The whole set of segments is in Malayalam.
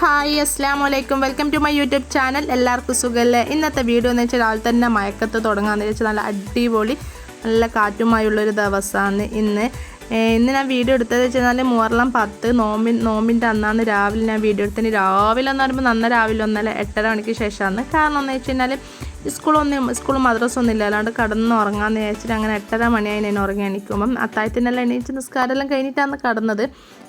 ഹായ് അസ്സാം വലൈക്കും welcome to my YouTube channel. എല്ലാവർക്കും സുഖമല്ലേ ഇന്നത്തെ വീഡിയോ എന്ന് വെച്ചാൽ രാവിലെ തന്നെ മയക്കത്ത് തുടങ്ങാമെന്ന് വെച്ചാൽ നല്ല അടിപൊളി നല്ല കാറ്റുമായുള്ളൊരു ദിവസമാണ് ഇന്ന്. ഇന്ന് ഞാൻ വീഡിയോ എടുത്തത് വെച്ചാൽ മുഹറം പത്ത് നോമ്പിൻ നോമ്പിന്റെ അന്നാണ് രാവിലെ ഞാൻ വീഡിയോ എടുത്തത്. രാവിലെ എന്ന് പറയുമ്പോൾ നന്ന രാവിലെ ഒന്നല്ല എട്ടര മണിക്ക് ശേഷമാണ് കാരണം എന്ന് വെച്ച് കഴിഞ്ഞാൽ സ്കൂളൊന്നും സ്കൂൾ മദ്രസ ഒന്നും ഇല്ല അല്ലാണ്ട് കടന്ന് ഉറങ്ങാന്ന് വിചാരിച്ചിട്ട് അങ്ങനെ എട്ടര മണിയായി ഞാൻ ഉറങ്ങി എണീക്കുമ്പം. അത്തായത്തിനെല്ലാം എണീച്ച് നിസ്കാരമെല്ലാം കഴിഞ്ഞിട്ടാണ് കടന്നത്.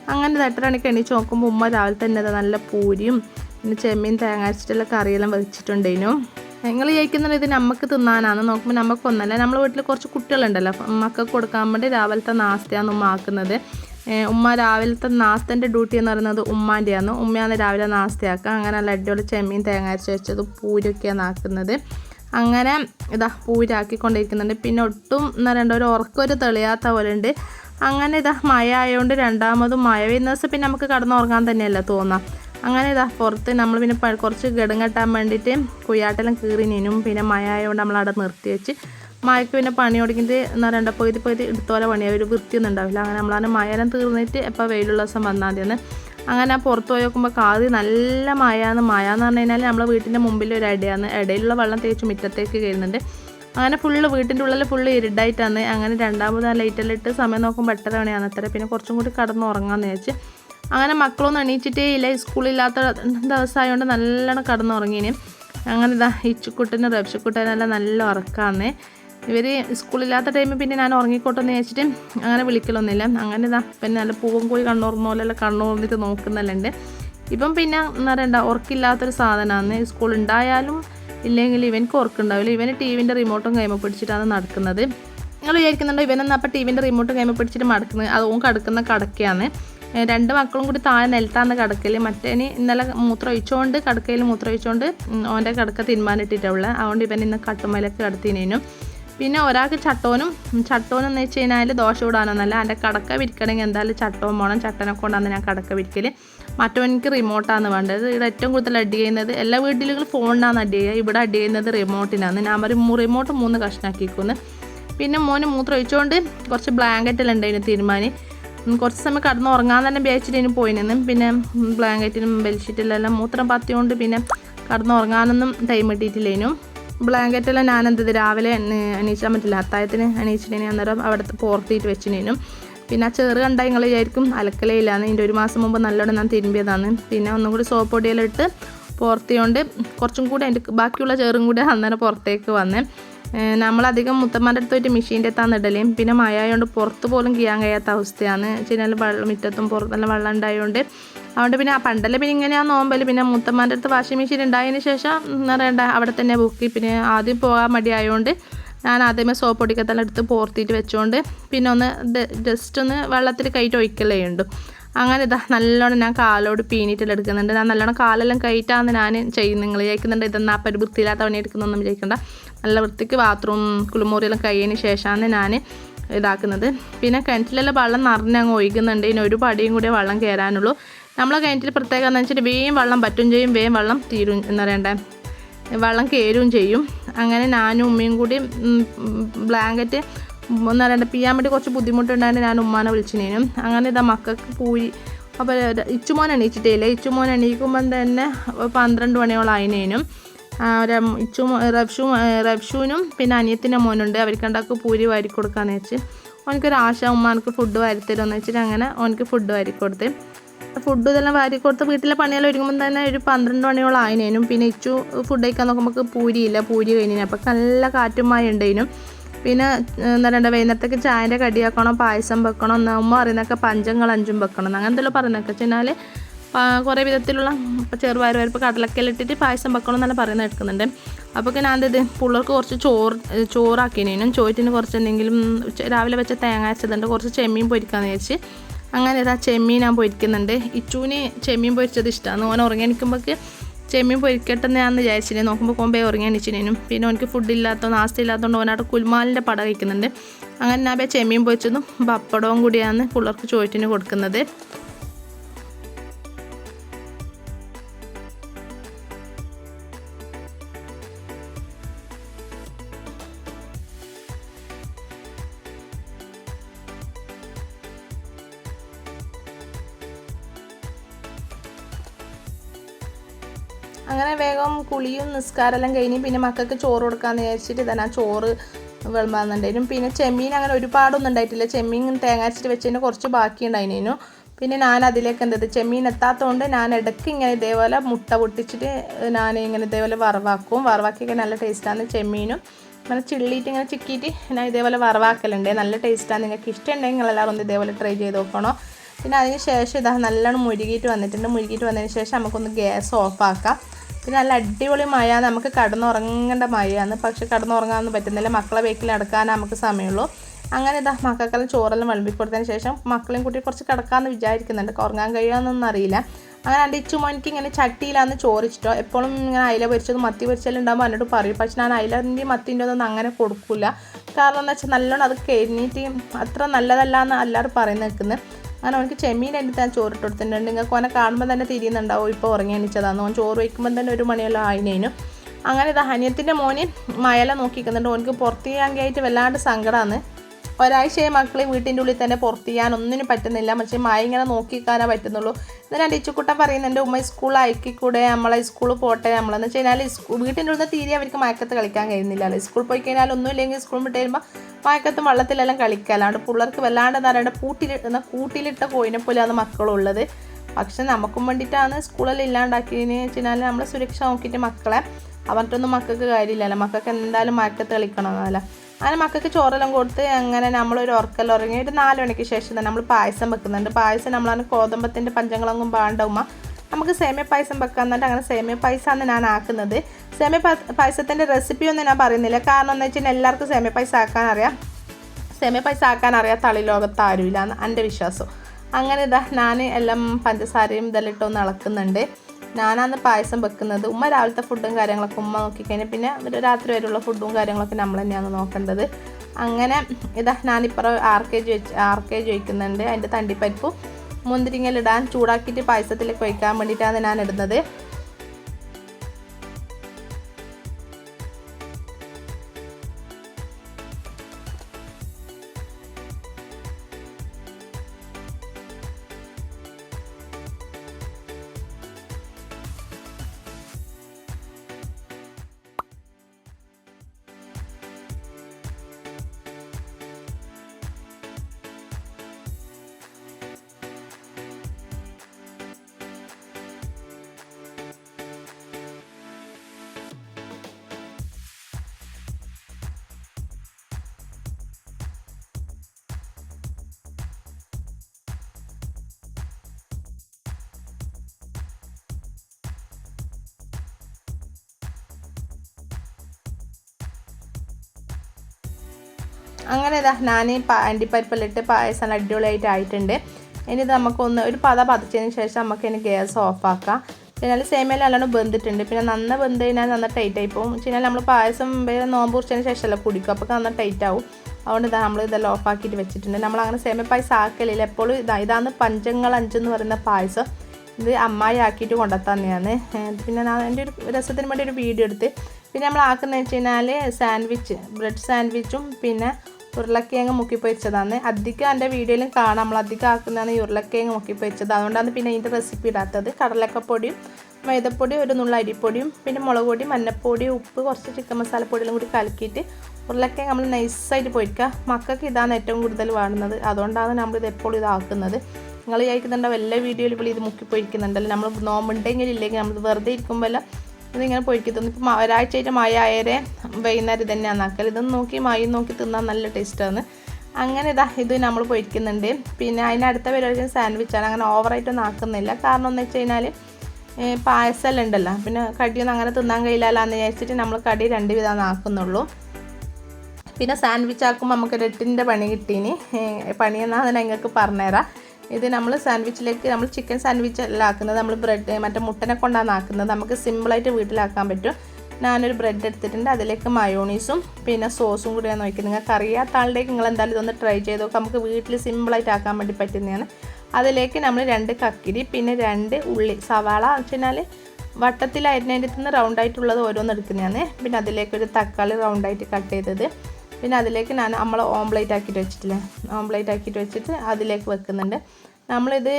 അങ്ങനെ എട്ടര മണിക്ക് എണീച്ച് നോക്കുമ്പോൾ ഉമ്മ രാവിലെ തന്നെ നല്ല പൂരിയും പിന്നെ ചെമ്മീൻ തേങ്ങ അരച്ചിട്ടുള്ള കറിയെല്ലാം വെച്ചിട്ടുണ്ടേനു. ഞങ്ങൾ ചോദിക്കുന്നത് ഇത് നമുക്ക് തിന്നാനാണ് നോക്കുമ്പോൾ നമുക്കൊന്നല്ല നമ്മളെ വീട്ടിൽ കുറച്ച് കുട്ടികളുണ്ടല്ലോ. മക്കൾക്ക് കൊടുക്കാൻ വേണ്ടി രാവിലത്തെ നാസ്തയാണ് ഉമ്മ ആക്കുന്നത്. ഉമ്മ രാവിലത്തെ നാസ്തന്റെ ഡ്യൂട്ടി എന്ന് പറയുന്നത് ഉമ്മാന്റെയാണ്. ഉമ്മയാണ് രാവിലെ നാസ്തയാക്കുക. അങ്ങനെ നല്ല അടിപൊളി ചെമ്മീൻ തേങ്ങ അരച്ച് വെച്ചത് പൂരൊക്കെയാണ് ആക്കുന്നത്. അങ്ങനെ ഇതാ പൂരാക്കിക്കൊണ്ടിരിക്കുന്നുണ്ട് പിന്നെ ഒട്ടും എന്താ പറയേണ്ട ഒരു ഉറക്കൊരു തെളിയാത്ത പോലെ ഉണ്ട്. അങ്ങനെ ഇതാ മഴ ആയതുകൊണ്ട് രണ്ടാമതും മഴ പെയ്യുന്ന ദിവസം പിന്നെ നമുക്ക് കടന്നുറങ്ങാൻ തന്നെയല്ല തോന്നാം. അങ്ങനെ ഇതാ പുറത്ത് നമ്മൾ പിന്നെ കുറച്ച് ഗഡം കെട്ടാൻ വേണ്ടിയിട്ട് കുയ്യാട്ടെല്ലാം കീറി നിന്നും. പിന്നെ മഴ ആയതുകൊണ്ട് നമ്മൾ അവിടെ നിർത്തി വെച്ച് മഴയ്ക്ക് പിന്നെ പണി തുടങ്ങിയിട്ട് എന്നാൽ രണ്ട പകുതി പകുതി എടുത്തോലെ പണി. ഒരു വൃത്തിയൊന്നും ഉണ്ടാവില്ല. അങ്ങനെ നമ്മളാണ് മഴയെല്ലാം തീർന്നിട്ട് എപ്പോൾ വെയിലുള്ള ദിവസം വന്നാൽ മതിയെന്ന് അങ്ങനെ പുറത്ത് പോയി നോക്കുമ്പോൾ കാതി നല്ല മായാന്ന് മഴ എന്ന് പറഞ്ഞു കഴിഞ്ഞാൽ നമ്മളെ വീട്ടിന്റെ മുമ്പിൽ ഒരു ഇടയാണ് ഇടയിലുള്ള വെള്ളം തേച്ച് മുറ്റത്തേക്ക് കയറുന്നുണ്ട്. അങ്ങനെ ഫുള്ള് വീട്ടിന്റെ ഉള്ളിൽ ഫുള്ള് ഇരുട്ടായിട്ടാണ്. അങ്ങനെ രണ്ടാമത് ആ ലൈറ്റെല്ലാം ഇട്ട് സമയം നോക്കുമ്പോൾ എട്ടര മണിയാണ്. അത്ര പിന്നെ കുറച്ചും കൂടി കടന്ന് ഉറങ്ങാമെന്ന് വിചാരിച്ച്. അങ്ങനെ മക്കളൊന്നും എണീച്ചിട്ടേ ഇല്ല. സ്കൂളില്ലാത്ത ദിവസമായതുകൊണ്ട് നല്ലോണം കടന്നുറങ്ങിന് അങ്ങനെ ഇതാ ഇച്ചുക്കുട്ടനും റബ്ഷക്കുട്ടനെല്ലാം നല്ല ഉറക്കാന്ന്. ഇവർ സ്കൂളില്ലാത്ത ടൈമിൽ പിന്നെ ഞാൻ ഉറങ്ങിക്കോട്ടെ എന്ന് വെച്ചിട്ട് അങ്ങനെ വിളിക്കലൊന്നുമില്ല. അങ്ങനെ ഇതാ പിന്നെ നല്ല പൂവും കോഴി കണ്ണൂർന്ന പോലെ കണ്ണൂർന്നിട്ട് നോക്കുന്നല്ലണ്ട്. ഇപ്പം പിന്നെ എന്താ പറയണ്ട ഉറക്കില്ലാത്തൊരു സാധനമാണ് സ്കൂൾ ഉണ്ടായാലും ഇല്ലെങ്കിൽ ഇവനക്ക് ഉറക്കുണ്ടാവില്ല. ഇവന് ടി വിന്റെ റിമോട്ടും കൈമ പിടിച്ചിട്ടാണ് നടക്കുന്നത്. നിങ്ങൾ വിചാരിക്കുന്നുണ്ടോ ഇവനെന്നാ അപ്പം ടി വിന്റെ റിമോട്ടും കൈമ പിടിച്ചിട്ട് മടക്കുന്നത്? അത് കിടക്കുന്ന കടക്കയാണ്. രണ്ട് മക്കളും കൂടി താഴെ നിലത്താന്ന് കിടക്കൽ മറ്റേന് ഇന്നലെ മൂത്രം ഒഴിച്ചുകൊണ്ട് കടക്കയിൽ മൂത്രം ഒഴിച്ചുകൊണ്ട് ഓന്റെ കിടക്ക തീരുമാനിട്ടിട്ടുള്ള അതുകൊണ്ട് ഇവൻ ഇന്ന് കട്ടുമലക്ക് കിടത്തിനേനും. പിന്നെ ഒരാൾക്ക് ചട്ടോനും ചട്ടോനും എന്ന് വെച്ച് കഴിഞ്ഞാൽ ദോശ ഇടാനൊന്നല്ല എന്റെ കടക്ക വിരിക്കണമെങ്കിൽ എന്തായാലും ചട്ടവും വേണം ചട്ടനെ കൊണ്ടാണ് ഞാൻ കടക്ക വിരിക്കൽ മറ്റവനിക്ക് റിമോട്ടാണ് വേണ്ടത്. ഇവിടെ ഏറ്റവും കൂടുതൽ അടി ചെയ്യുന്നത് എല്ലാ വീട്ടിലും ഫോണിനാണ് അടി ചെയ്യുക. ഇവിടെ അടി ചെയ്യുന്നത് റിമോട്ടിനാണ് ഞാൻ ഒരു റിമോട്ട് മൂന്ന് കഷ്ണാക്കിക്കുന്നു പിന്നെ മോന് മൂത്രം ഒഴിച്ചുകൊണ്ട് കുറച്ച് ബ്ലാങ്കറ്റെല്ലാം ഉണ്ടായിരുന്നു തീരുമാനി. കുറച്ച് സമയം കടന്ന് ഉറങ്ങാൻ തന്നെ ബേച്ചിട്ട് പോയിനും പിന്നെ ബ്ലാങ്കറ്റിനും ബെഡ്ഷീറ്റിലെല്ലാം മൂത്രം പത്തിയോണ്ട് പിന്നെ കടന്ന് ഉറങ്ങാനൊന്നും ടൈം കിട്ടിയിട്ടില്ലേനും ബ്ലാങ്കറ്റെല്ലാം ഞാൻ എന്തത് രാവിലെ അണീച്ചാൻ പറ്റില്ല. അത്തായത്തിന് അണീച്ചിട്ടേനെ അന്നേരം അവിടുത്തെ പോർത്തിയിട്ട് വെച്ചിനേനും. പിന്നെ ആ ചെറു കണ്ടാൽ നിങ്ങൾ വിചാരിക്കും അലക്കലേ ഇതിന്റെ ഒരു മാസം മുമ്പ് നല്ലോണം ഞാൻ തിരുമ്പിയതാണ് പിന്നെ ഒന്നും കൂടി സോപ്പ് പൊടിയെല്ലാം ഇട്ട് പുറത്തിയോണ്ട് കുറച്ചും കൂടി അതിന്റെ ബാക്കിയുള്ള ചെറും കൂടി അന്നേരം പുറത്തേക്ക് വന്നേ നമ്മളധികം മുത്തമ്മന്റെ അടുത്ത് പോയിട്ട് മെഷീന്റെ എത്താന്ന് ഇടലേം. പിന്നെ മഴ ആയതുകൊണ്ട് പുറത്ത് പോലും കീയാൻ കഴിയാത്ത അവസ്ഥയാണ്. ചെന്നാൽ വെള്ളം മുറ്റത്തും പുറത്തെല്ലാം വെള്ളം ഉണ്ടായതുകൊണ്ട് അതുകൊണ്ട് പിന്നെ ആ പണ്ടല്ലേ പിന്നെ ഇങ്ങനെയാണ് നോമ്പൽ. പിന്നെ മുത്തമ്മന്റെ അടുത്ത് വാഷിംഗ് മെഷീൻ ഉണ്ടായതിന് ശേഷം എന്താ അവിടെ തന്നെ ബുക്കി പിന്നെ ആദ്യം പോകാൻ മടിയായതുകൊണ്ട് ഞാൻ ആദ്യമേ സോപ്പ് പൊടിക്കത്തെല്ലാം എടുത്ത് പോർത്തിയിട്ട് വെച്ചുകൊണ്ട് പിന്നെ ഒന്ന് ജസ്റ്റ് ഒന്ന് വെള്ളത്തിൽ കയറ്റി ഒഴിക്കലേ ഉണ്ട് അങ്ങനെ ഇതാ നല്ലോണം ഞാൻ കാലോട് പീനിട്ടെല്ലാം എടുക്കുന്നുണ്ട്. ഞാൻ നല്ലോണം കാലെല്ലാം കയറ്റാന്ന് ഞാൻ ചെയ്യുന്നു നിങ്ങൾ വിചാരിക്കുന്നുണ്ട് ഇതെന്നാ അപ്പം ഒരു എടുക്കുന്നൊന്നും വിചാരിക്കണ്ട. നല്ല വൃത്തിക്ക് ബാത്റൂം കുളിമുറിയെല്ലാം കഴിയതിന് ശേഷമാണ് ഞാൻ ഇതാക്കുന്നത്. പിന്നെ കിണറ്റിലെല്ലാം വെള്ളം നിറഞ്ഞ് അങ്ങ് ഒഴുകുന്നുണ്ട്. ഇനി ഒരു പടിയും കൂടിയേ വെള്ളം കയറാനുള്ളൂ നമ്മളെ കിണറ്റിൽ പ്രത്യേകം എന്ന് വെച്ചിട്ട് വേഗം വെള്ളം പറ്റും ചെയ്യും വേഗം വെള്ളം തീരും എന്ന് പറയണ്ടേ? വെള്ളം കയറുകയും ചെയ്യും. അങ്ങനെ ഞാനും ഉമ്മയും കൂടി ബ്ലാങ്കറ്റ് എന്ന് പറയണ്ട പിയാൻ വേണ്ടി കുറച്ച് ബുദ്ധിമുട്ടുണ്ടായിട്ട് ഞാൻ ഉമ്മാനെ വിളിച്ചിനേനും. അങ്ങനെ ഇതാ മക്കൾക്ക് പോയി. അപ്പോൾ ഇച്ചുമോൻ എണീച്ചിട്ടേ ഇല്ലേ. ഇച്ചുമോൻ എണീക്കുമ്പം തന്നെ പന്ത്രണ്ട് മണിയോളം ആയിനേനും. ഇച്ചു റബ്ഷു പിന്നെ അനിയത്തിന്റെ മോനുണ്ട്. അവർക്ക് ഉണ്ടാക്കി പൂരി വാരി കൊടുക്കാന്ന് വെച്ച്. ഓനക്കൊരു ആശ ഉമ്മ എനിക്ക് ഫുഡ് വാരിത്തരുമെന്ന് വെച്ചിട്ട് അങ്ങനെ ഓനക്ക് ഫുഡ് വാരി കൊടുത്ത് ഫുഡ് ഇതെല്ലാം വാരി കൊടുത്ത് വീട്ടിലെ പണിയെല്ലാം ഒരുങ്ങുമ്പോൾ തന്നെ ഒരു പന്ത്രണ്ട് മണിയോളം ആയിനേനും. പിന്നെ ഇച്ചു ഫുഡ് കഴിക്കാൻ നോക്കുമ്പോൾ പൂരിയില്ല പൂരി കഴിഞ്ഞു അപ്പം നല്ല കാറ്റും മായ ഉണ്ടേനും പിന്നെ എന്താ പറയുക വൈകുന്നേരത്തേക്ക് ചായന്റെ കടിയാക്കണം പായസം വെക്കണം എന്നാകുമ്പോൾ അറിയുന്നൊക്കെ പഞ്ചങ്ങൾ അഞ്ചും വെക്കണം എന്ന് അങ്ങനെ എന്തെല്ലാം പറയുന്നതൊക്കെ വെച്ചാൽ കുറേ വിധത്തിലുള്ള ചെറുപയർ പരിപ്പ് കടലക്കെല്ലാം ഇട്ടിട്ട് പായസം വെക്കണം എന്നെല്ലാം പറയുന്നത് എടുക്കുന്നുണ്ട് അപ്പോൾ ഞാൻ എന്തത് പിള്ളേർക്ക് കുറച്ച് ചോറ് ചോറാക്കിനേനും ചോറ്റിന് കുറച്ച് എന്തെങ്കിലും രാവിലെ വെച്ച തേങ്ങ അരച്ചതുണ്ട് കുറച്ച് ചെമ്മീൻ പൊരിക്കാമെന്ന് വിചാരിച്ച് അങ്ങനെ ഇതാ ചെമ്മീൻ ഞാൻ പൊരിക്കുന്നുണ്ട്. ഇച്ചൂന് ചെമ്മീൻ പൊരിച്ചത് ഇഷ്ടമാണ് ഓൻ ഉറങ്ങി എനിക്കുമ്പോൾക്ക് ചെമ്മീൻ പൊരിക്കട്ടെന്ന് ഞാൻ വിചാരിച്ചിരുന്നു. നോക്കുമ്പോൾ കൊമ്പേ ഉറങ്ങി പിന്നെ എനിക്ക് ഫുഡ് നാസ്തി ഇല്ലാത്തതുകൊണ്ട് ഓനായിട്ട് കുൽമാലിന്റെ പട കഴിക്കുന്നുണ്ട്. അങ്ങനെ ഞാൻ ചെമ്മീൻ പൊരിച്ചതും പപ്പടവും കൂടിയാണ് പിള്ളേർക്ക് ചോറ്റിന് കൊടുക്കുന്നത്. അങ്ങനെ വേഗം കുളിയും നിസ്കാരമെല്ലാം കഴിഞ്ഞ് പിന്നെ മക്കൾക്ക് ചോറ് കൊടുക്കാമെന്ന് വിചാരിച്ചിട്ട് തന്നെ ആ ചോറ് വിളമ്പാന്നുണ്ടായിരുന്നു. പിന്നെ ചെമ്മീൻ അങ്ങനെ ഒരുപാടൊന്നും ഉണ്ടായിട്ടില്ല. ചെമ്മീൻ തേങ്ങ അരച്ചിട്ട് വെച്ചതിന് കുറച്ച് ബാക്കി ഉണ്ടായിരുന്നു പിന്നെ ഞാൻ അതിലേക്ക് എന്തത് ചെമ്മീൻ എത്താത്തതുകൊണ്ട് ഞാൻ ഇടയ്ക്ക് ഇങ്ങനെ ഇതേപോലെ മുട്ട പൊട്ടിച്ചിട്ട് ഞാൻ ഇങ്ങനെ ഇതേപോലെ വറവാക്കും. വറവാക്കിയൊക്കെ നല്ല ടേസ്റ്റാണ് ചെമ്മീനും. ഇങ്ങനെ ചിള്ളിയിട്ട് ഇങ്ങനെ ചിക്കിയിട്ട് ഞാൻ ഇതേപോലെ വറവാക്കലുണ്ട്. നല്ല ടേസ്റ്റാണ് നിങ്ങൾക്ക് ഇഷ്ടമുണ്ടെങ്കിൽ നിങ്ങളെല്ലാവരും ഒന്ന് ഇതേപോലെ ട്രൈ ചെയ്ത് നോക്കണോ. പിന്നെ അതിന് ശേഷം ഇതാ നല്ലോണം മുരുകിയിട്ട് വന്നിട്ടുണ്ട്. മുരുകിയിട്ട് വന്നതിന് ശേഷം നമുക്കൊന്ന് ഗ്യാസ് ഓഫാക്കാം പിന്നെ നല്ല അടിപൊളി മഴ നമുക്ക് കടന്നുറങ്ങേണ്ട മഴയാണ്. പക്ഷെ കടന്നുറങ്ങാനൊന്നും പറ്റുന്നില്ല. മക്കളെ വെക്കിൽ അടക്കാൻ നമുക്ക് സമയമുള്ളൂ. അങ്ങനെ ഇതാ മക്കൾക്കെല്ലാം ചോറെല്ലാം വിളമ്പി കൊടുത്തതിന് ശേഷം മക്കളെയും കൂട്ടി കുറച്ച് കിടക്കാമെന്ന് വിചാരിക്കുന്നുണ്ട്. ഉറങ്ങാൻ കഴിയുമെന്നൊന്നും അറിയില്ല. അങ്ങനെ എന്റെ ഇച്ചുമോനിക്ക് ഇങ്ങനെ ചട്ടിയിലാന്ന് ചോറിച്ചിട്ടോ. എപ്പോഴും ഇങ്ങനെ അയില പൊരിച്ചത് മത്തി പൊരിച്ചെല്ലാം ഉണ്ടാകുമ്പോൾ എന്നോട് പറയും. പക്ഷെ ഞാൻ അയിലന്റെ മത്തിന്റെ ഒന്നും അങ്ങനെ കൊടുക്കില്ല കാരണം എന്ന് വെച്ചാൽ നല്ലോണം അത് കരിഞ്ഞിട്ട് അത്ര നല്ലതല്ല എന്ന് എല്ലാവരും പറയുന്നത് നിൽക്കുന്നത് അങ്ങനെ അവനക്ക് ചെമ്മീൻ എടുത്ത് ഞാൻ ചോറിട്ട് കൊടുത്തിട്ടുണ്ട്. നിങ്ങൾക്ക് ഓനെ കാണുമ്പോൾ തന്നെ തിരിയുന്നുണ്ടാവും. ഇപ്പോൾ ഉറങ്ങി എണീച്ചതാണ്. ഓൻ ചോറ് വയ്ക്കുമ്പോൾ തന്നെ ഒരു മണിയെല്ലാം ആയിനേനും അങ്ങനെ ഇത് ഹനിയത്തിന്റെ മോന് മയല നോക്കിക്കുന്നുണ്ട്. ഓനക്ക് പുറത്ത് ചെയ്യാൻ വല്ലാണ്ട് സങ്കടമാണ് ഒരാഴ്ചയായി മക്കളെ വീട്ടിന്റെ ഉള്ളിൽ തന്നെ പുറത്ത് ചെയ്യാൻ ഒന്നിനും പറ്റുന്നില്ല. പക്ഷേ മായ ഇങ്ങനെ നോക്കിക്കാനേ പറ്റുന്നുള്ളൂ. എന്നിട്ട് ഇച്ചുക്കുട്ടൻ പറയുന്നുണ്ട് ഉമ്മ സ്കൂൾ അയക്കിക്കൂടെ നമ്മളെ സ്കൂൾ പോട്ടെ നമ്മളെന്ന് വെച്ച് കഴിഞ്ഞാൽ സ്കൂൾ വീട്ടിന്റെ ഉള്ളിൽ തീരെ അവർക്ക് മയക്കത്ത് കളിക്കാൻ കഴിയുന്നില്ല സ്കൂൾ പോയി കഴിഞ്ഞാൽ ഒന്നും ഇല്ലെങ്കിൽ സ്കൂൾ വിട്ട് വരുമ്പോൾ മയക്കത്തും വെള്ളത്തിലെല്ലാം കളിക്കാനാണ് പിള്ളേർക്ക് വല്ലാണ്ട് എന്താ പറയുക എന്ന കൂട്ടിലിട്ട കോയിനെ പോലെയാണ് മക്കളുള്ളത്. പക്ഷെ നമുക്കും വേണ്ടിയിട്ടാണ് സ്കൂളെല്ലാം ഇല്ലാണ്ടാക്കിയതിന് വെച്ചാൽ നമ്മൾ സുരക്ഷ നോക്കിയിട്ട് മക്കളെ അവരുടെ മക്കൾക്ക് കാര്യമില്ലല്ലോ. മക്കൾക്ക് എന്തായാലും മയക്കത്ത് കളിക്കണമെന്നല്ല അങ്ങനെ മക്കൾക്ക് ചോറെല്ലാം കൊടുത്ത് അങ്ങനെ നമ്മളൊരു ഉറക്കെല്ലാം ഉറങ്ങി. ഒരു നാല് മണിക്ക് ശേഷം തന്നെ നമ്മൾ പായസം വെക്കുന്നുണ്ട്. പായസം നമ്മളാണ് കോതമ്പത്തിന്റെ പഞ്ചങ്ങളൊന്നും പാണ്ടുമ്മ നമുക്ക് സേമിയ പായസം വെക്കാന്നുണ്ട് അങ്ങനെ സേമിയ പായസമാണ് ഞാൻ ആക്കുന്നത്. സേമിയ പായസത്തിന്റെ റെസിപ്പി ഒന്നും ഞാൻ പറയുന്നില്ല. കാരണം എന്ന് വെച്ചാൽ എല്ലാവർക്കും സേമിയ പായസം ആക്കാൻ അറിയാം സേമിയ പായസം ആക്കാൻ അറിയാം തളി ലോകത്ത് ആരുമില്ല എന്ന് എന്റെ വിശ്വാസം. അങ്ങനെ ഇതാ ഞാൻ എല്ലാം പഞ്ചസാരയും ഇതെല്ലാം ഇട്ടൊന്ന് ഇളക്കുന്നുണ്ട്. ഞാനാണ് പായസം വെക്കുന്നത് ഉമ്മ രാവിലത്തെ ഫുഡും കാര്യങ്ങളൊക്കെ ഉമ്മ നോക്കിക്കഴിഞ്ഞാൽ പിന്നെ രാത്രി വരെയുള്ള ഫുഡും കാര്യങ്ങളൊക്കെ നമ്മൾ തന്നെയാണ് നോക്കേണ്ടത്. അങ്ങനെ ഇതാ ഞാനിപ്പുറം ആർ കെ ജി വെച്ച് ആർ കെ ജി വയ്ക്കുന്നുണ്ട് അതിന്റെ തണ്ടിപ്പരിപ്പും മുന്തിരിങ്ങലിടാൻ ചൂടാക്കിയിട്ട് പായസത്തിലേക്ക് വയ്ക്കാൻ വേണ്ടിയിട്ടാണ് ഞാൻ ഇടുന്നത് അങ്ങനെ ഇതാ ഞാൻ അണ്ടിപ്പരിപ്പിലിട്ട് പായസം അടിപൊളിയായിട്ട് ആയിട്ടുണ്ട് ഇനി ഇത് നമുക്കൊന്ന് ഒരു പത പതിച്ചതിന് ശേഷം നമുക്ക് ഇനി ഗ്യാസ് ഓഫാക്കാം. പിന്നെ സേമിയയിൽ നല്ലോണം ബന്ധിട്ടുണ്ട് പിന്നെ നന്ന ബന്ധ കഴിഞ്ഞാൽ നന്ന ടൈറ്റ് ആയി പോകും. വെച്ചാൽ നമ്മൾ പായസം നോമ്പ് കുറിച്ചതിന് ശേഷമല്ല കുടിക്കും അപ്പോൾ നന്ന ടൈറ്റ് ആവും. അതുകൊണ്ട് ഇതാ നമ്മൾ ഇതെല്ലാം ഓഫാക്കിയിട്ട് വെച്ചിട്ടുണ്ട്. നമ്മൾ അങ്ങനെ സേമിയ പായസം ആക്കലില്ല. എപ്പോഴും ഇതാ ഇതാണ് പഞ്ചങ്ങൾ അഞ്ചെന്ന് പറയുന്ന പായസം. ഇത് അമ്മായി ആക്കിയിട്ട് കൊണ്ടുത്തന്നെയാണ്. പിന്നെ ഞാൻ എന്റെ ഒരു രസത്തിന് വേണ്ടി ഒരു വീഡിയോ എടുത്ത്. പിന്നെ നമ്മൾ ആക്കുന്നത് വെച്ച് കഴിഞ്ഞാൽ സാൻഡ്വിച്ച് ബ്രെഡ് സാൻഡ്വിച്ചും പിന്നെ ഉരുളക്കിഴങ്ങ് മുക്കിപ്പൊരിച്ചതാണ് അധികം എന്റെ വീഡിയോയിലും കാണാം. നമ്മൾ അധികം ആക്കുന്നതാണ് ഈ ഉരുളക്കിഴങ്ങ് മുക്കിപ്പൊരിച്ചത് അതുകൊണ്ടാണ് പിന്നെ ഇതിന്റെ റെസിപ്പി ഇടാത്തത്. കടലക്കപ്പൊടിയും മൈദപ്പൊടി ഒരു നുള്ള അരിപ്പൊടിയും പിന്നെ മുളക് പൊടി മഞ്ഞപ്പൊടി ഉപ്പ് കുറച്ച് ചിക്കൻ മസാലപ്പൊടിയെല്ലാം കൂടി കലക്കിയിട്ട് ഉരുളക്കിഴങ്ങ് നമ്മൾ നൈസായിട്ട് പൊരിക്കുക. മക്കൾക്ക് ഇതാണ് ഏറ്റവും കൂടുതൽ വേണ്ടുന്നത്. അതുകൊണ്ടാണ് നമ്മളിത് എപ്പോഴും ഇതാക്കുന്നത് നിങ്ങൾ വിചാരിക്കുന്നുണ്ടാവും എല്ലാ വീഡിയോയിൽ ഇപ്പോൾ ഇത് മുക്കി പൊരിക്കുന്നുണ്ടല്ലോ നമ്മൾ നോമ്പുണ്ടെങ്കിൽ ഇല്ലെങ്കിൽ നമ്മൾ വെറുതെ ഇരിക്കുമ്പോൾ ഇതിങ്ങനെ പൊഴിക്കി തിന്നു ഇപ്പം ഒരാഴ്ചയായിട്ട് മഴ ആയരെ വൈകുന്നേരം തന്നെയാണ് ആക്കൽ ഇതൊന്ന് നോക്കി മഴയും നോക്കി തിന്നാൻ നല്ല ടേസ്റ്റാണ് അങ്ങനെ ഇതാ ഇത് നമ്മൾ പൊരിക്കുന്നുണ്ട് പിന്നെ അതിനടുത്ത പരിപാടി സാൻഡ്വിച്ചാണ് അങ്ങനെ ഓവറായിട്ടൊന്നും ആക്കുന്നില്ല. കാരണം എന്ന് വെച്ച് കഴിഞ്ഞാൽ പായസമെല്ലാം ഉണ്ടല്ലോ. പിന്നെ കടിയൊന്നും അങ്ങനെ തിന്നാൻ കഴിയില്ലല്ലോ വിചാരിച്ചിട്ട് നമ്മൾ കടി രണ്ട് വിധമാണ് ആക്കുന്നുള്ളൂ. പിന്നെ സാൻഡ്വിച്ച് ആക്കുമ്പോൾ നമുക്ക് രട്ടിന്റെ പണി കിട്ടീനി. പണിയെന്നാൽ നിങ്ങൾക്ക് പറഞ്ഞുതരാം. ഇത് നമ്മൾ സാൻഡ്വിച്ചിലേക്ക് നമ്മൾ ചിക്കൻ സാൻഡ്വിച്ച് ആക്കുന്നത് നമ്മൾ ബ്രെഡ് മറ്റേ മുട്ടനെ കൊണ്ടാണ് ആക്കുന്നത്. നമുക്ക് സിമ്പിളായിട്ട് വീട്ടിലാക്കാൻ പറ്റും. ഞാനൊരു ബ്രെഡ് എടുത്തിട്ടുണ്ട്. അതിലേക്ക് മയോണീസും പിന്നെ സോസും കൂടി ഞാൻ നോക്കിയത് നിങ്ങൾക്ക് അറിയാത്ത ആളുടേക്ക് നിങ്ങൾ എന്തായാലും ഇതൊന്ന് ട്രൈ ചെയ്ത് നോക്കാം. നമുക്ക് വീട്ടിൽ സിമ്പിളായിട്ട് ആക്കാൻ വേണ്ടി പറ്റുന്നതാണ്. അതിലേക്ക് നമ്മൾ രണ്ട് കക്കിരി പിന്നെ രണ്ട് ഉള്ളി. സവാള എന്ന് വെച്ച് കഴിഞ്ഞാൽ വട്ടത്തിൽ അരിഞ്ഞതിന്റെ നിന്ന് റൗണ്ടായിട്ടുള്ളത് ഓരോന്ന് എടുക്കുന്നതാണ്. പിന്നെ അതിലേക്കൊരു തക്കാളി റൗണ്ടായിട്ട് കട്ട് ചെയ്തത്. പിന്നെ അതിലേക്ക് ഞാൻ നമ്മൾ ഓംപ്ലേറ്റ് ആക്കിയിട്ട് വെച്ചിട്ടില്ലേ? ഓംപ്ലേറ്റ് ആക്കിയിട്ട് വെച്ചിട്ട് അതിലേക്ക് വെക്കുന്നുണ്ട്. നമ്മളിത്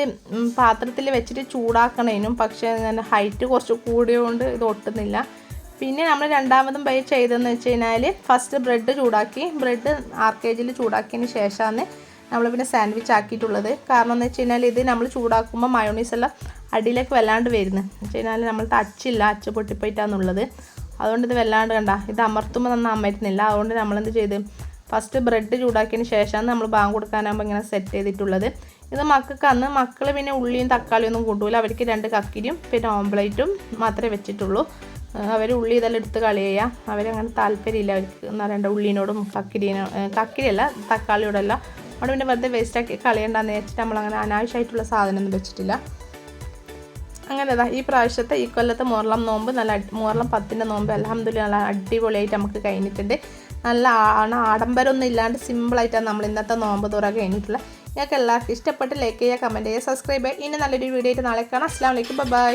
പാത്രത്തിൽ വെച്ചിട്ട് ചൂടാക്കണേനും പക്ഷേ ഹൈറ്റ് കുറച്ച് കൂടിയതുകൊണ്ട് ഇത് ഒട്ടുന്നില്ല. പിന്നെ നമ്മൾ രണ്ടാമതും പൈ ചെയ്തതെന്ന് വെച്ച് കഴിഞ്ഞാൽ ഫസ്റ്റ് ബ്രെഡ് ചൂടാക്കി ബ്രെഡ് ആർ കെ ജിയിൽ ചൂടാക്കിയതിന് ശേഷമാണ് നമ്മൾ പിന്നെ സാൻഡ്വിച്ച് ആക്കിയിട്ടുള്ളത്. കാരണം എന്ന് വെച്ച് കഴിഞ്ഞാൽ ഇത് നമ്മൾ ചൂടാക്കുമ്പോൾ മയോണീസ് എല്ലാം അടിയിലേക്ക് വല്ലാണ്ട് വരുന്നത് എന്ന് വെച്ച് കഴിഞ്ഞാൽ നമ്മൾ ടച്ചില്ല അച്ച് പൊട്ടിപ്പോയിട്ടാന്നുള്ളത്. അതുകൊണ്ട് ഇത് വല്ലാണ്ട് കണ്ട. ഇത് അമർത്തുമ്പോൾ നന്ന അമരുന്നില്ല. അതുകൊണ്ട് നമ്മളെന്ത് ചെയ്ത്? ഫസ്റ്റ് ബ്രെഡ് ചൂടാക്കിയതിന് ശേഷമാണ് നമ്മൾ ബാങ്ക് കൊടുക്കാനാകുമ്പോൾ ഇങ്ങനെ സെറ്റ് ചെയ്തിട്ടുള്ളത്. ഇത് മക്കൾക്ക് അന്ന് മക്കൾ പിന്നെ ഉള്ളിയും തക്കാളിയും ഒന്നും കൂട്ടൂല. അവർക്ക് രണ്ട് കക്കിരിയും പിന്നെ ഓംപ്ലേറ്റും മാത്രമേ വെച്ചിട്ടുള്ളൂ. അവർ ഉള്ളി ഇതെല്ലാം എടുത്ത് കളി ചെയ്യുക അവരങ്ങനെ താല്പര്യമില്ല അവർക്ക്. എന്ന് പറയേണ്ട ഉള്ളിനോടും കക്കിരിനോ കക്കിരിയല്ല തക്കാളിയോടല്ല. അവിടെ പിന്നെ വെറുതെ വേസ്റ്റാക്കി കളയണ്ടെന്ന് വെച്ചിട്ട് നമ്മളങ്ങനെ അനാവശ്യമായിട്ടുള്ള സാധനമൊന്നും വെച്ചിട്ടില്ല. അങ്ങനെ ഈ പ്രാവശ്യത്തെ ഈ കൊല്ലത്തെ മുഹറം നോമ്പ് നല്ല മുഹറം പത്തിന്റെ നോമ്പ് അലഹമ്മദില്ല നല്ല അടിപൊളിയായിട്ട് നമുക്ക് കഴിഞ്ഞിട്ടുണ്ട്. നല്ല ആണ് ആഡംബരമൊന്നും ഇല്ലാണ്ട് സിമ്പിളായിട്ടാണ് നമ്മൾ ഇന്നത്തെ നോമ്പ് തുറ കഴിഞ്ഞിട്ടുള്ളത് ഞങ്ങൾക്ക് എല്ലാവർക്കും ഇഷ്ടപ്പെട്ട് ലൈക്ക് ചെയ്യുക കമന്റ് ചെയ്യുക സബ്സ്ക്രൈബ് ചെയ്യുക. ഇനി നല്ലൊരു വീഡിയോ ആയിട്ട് നാളെ കാണാം. അസ്സാം വലൈക്കും ബൈ